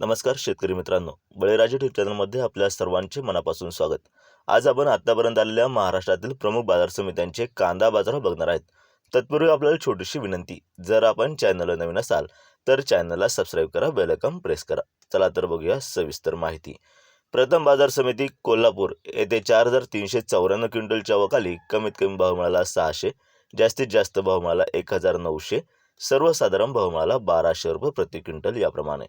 नमस्कार शेतकरी मित्रांनो. बळीराजे ट्यूब चॅनलमध्ये आपल्या सर्वांचे मनापासून स्वागत. आज आपण आत्तापर्यंत आलेल्या महाराष्ट्रातील प्रमुख बाजार समित्यांचे कांदा बाजार बघणार आहेत. तत्पूर्वी आपल्याला छोटीशी विनंती जर आपण चॅनलला नवीन असाल तर चॅनलला सबस्क्राईब करा बेलकम प्रेस करा. चला तर बघूया सविस्तर माहिती. प्रथम बाजार समिती कोल्हापूर येथे चार हजार तीनशे चौऱ्याण्णव क्विंटलच्या वकाली कमीत कमी भाव मिळाला सहाशे जास्तीत जास्त भाव मिळाला एक हजार नऊशे सर्वसाधारण भाव मिळाला बाराशे रुपये प्रति क्विंटल याप्रमाणे.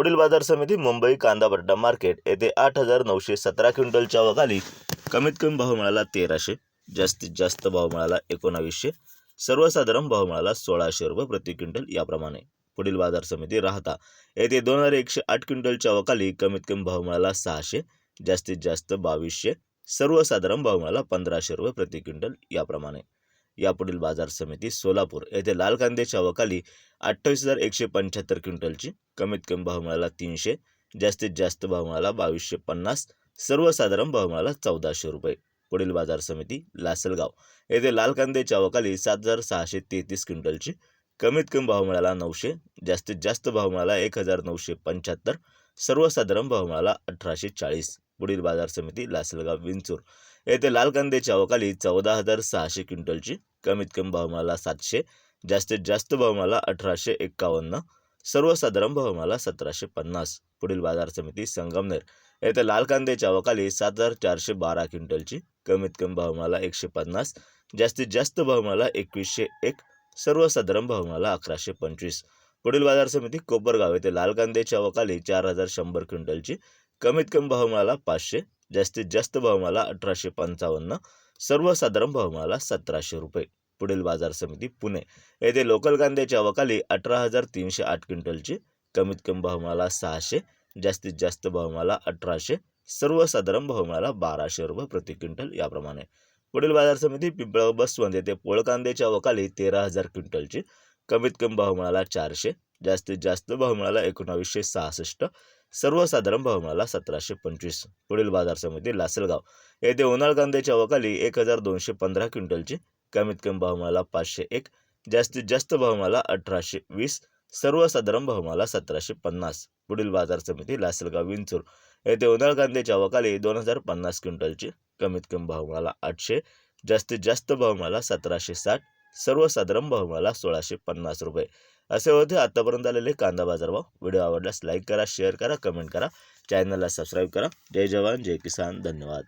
पुढील बाजार समिती मुंबई कांदाभट्टा मार्केट येथे आठ हजार नऊशे सतरा क्विंटलच्या वगाली कमीत कमी भाव मिळाला तेराशे जास्तीत जास्त भाव मिळाला एकोणावीसशे सर्वसाधारण भाव मिळाला सोळाशे रुपये प्रति क्विंटल याप्रमाणे. पुढील बाजार समिती राहता येथे दोन हजार एकशे आठ क्विंटलच्या वकाली कमीत कमी भाव मिळाला सहाशे जास्तीत जास्त बावीसशे सर्वसाधारण भाव मिळाला पंधराशे रुपये प्रति क्विंटल याप्रमाणे. यापुढील बाजार समिती सोलापूर येथे लाल कांद्याच्या अवकाली अठ्ठावीस हजार एकशे पंच्याहत्तर क्विंटलची. कमीत कमी भाव मिळाला तीनशे जास्तीत जास्त भाव मिळाला बावीसशे पन्नास सर्वसाधारण भाव मिळाला चौदाशे रुपये. पुढील बाजार समिती लासलगाव येथे लाल कांद्याच्या अवकाली सात हजार सहाशे तेहतीस क्विंटलची. कमीत कमी भाव मिळाला नऊशे जास्तीत जास्त भाव मिळाला एक हजार नऊशे पंच्याहत्तर सर्वसाधारण भाव मिळाला अठराशे चाळीस. पुढील बाजार समिती लासलगाव विंचूर येथे लाल कांद्याच्या अवकाली चौदा हजार सहाशे क्विंटलची कमीत कमी भावमाला सातशे जास्तीत जास्त भावमाला अठराशे एक्कावन्न सर्वसाधारण भावमाला सतराशे पन्नास. पुढील बाजार समिती संगमनेर येथे लाल कांद्याच्या अवकाली सात हजार चारशे बारा क्विंटलची कमीत कमी भावमाला एकशे पन्नास जास्तीत जास्त भावमाला एकवीसशे एक सर्वसाधारण भावमाला अकराशे पंचवीस. पुढील बाजार समिती कोपरगाव येथे लाल कांद्याच्या अवकाली चार हजार शंभर क्विंटलची कमीत कमी भाव मिळाला पाचशे जास्तीत जास्त भाव मिळाला अठराशे पंचावन्न सर्वसाधारण भाव मिळाला सतराशे रुपये. पुढील बाजार समिती पुणे. येथे लोकल कांद्याच्या अवकाली अठरा हजार तीनशे आठ क्विंटलची कमीत कमी भाव मिळाला सहाशे जास्तीत जास्त भाव मिळाला अठराशे सर्वसाधारण भाव मिळाला बाराशे रुपये प्रति क्विंटल याप्रमाणे. पुढील बाजार समिती पिंपळा बसवंत येथे पोळ कांद्याच्या अवकाली तेरा हजार क्विंटलची कमीत कमी भाव मिळाला चारशे जास्तीत जास्त भाव मिळाला एकोणावीसशे सहासष्ट सर्वसाधारण भाव मिळाला सतराशे पंचवीस पुढील बाजार समिती लासलगाव. येथे उन्हाळ कांद्याच्या अवकाली एक हजार दोनशे पंधरा क्विंटलची कमीत कमी भाव मिळाला पाचशे एक जास्तीत जास्त भाव मिळाला अठराशे वीस सर्वसाधारण भाव मिळाला सतराशे पन्नास पुढील बाजार समिती लासलगाव विंचूर. येथे उन्हाळ कांद्याच्या अवकाली दोन हजार पन्नास क्विंटलची कमीत कमी भाव मिळाला आठशे जास्तीत जास्त भाव मिळाला सतराशे साठ सर्वसाधारण भाव सोळाशे पन्नास रुपये. असे होते आतापर्यंत आलेले कांदा बाजारभाव व्हिडिओ आवडल्यास लाईक करा शेअर करा कमेंट करा. चॅनलला सबस्क्राईब करा. जय जवान जय किसान. धन्यवाद.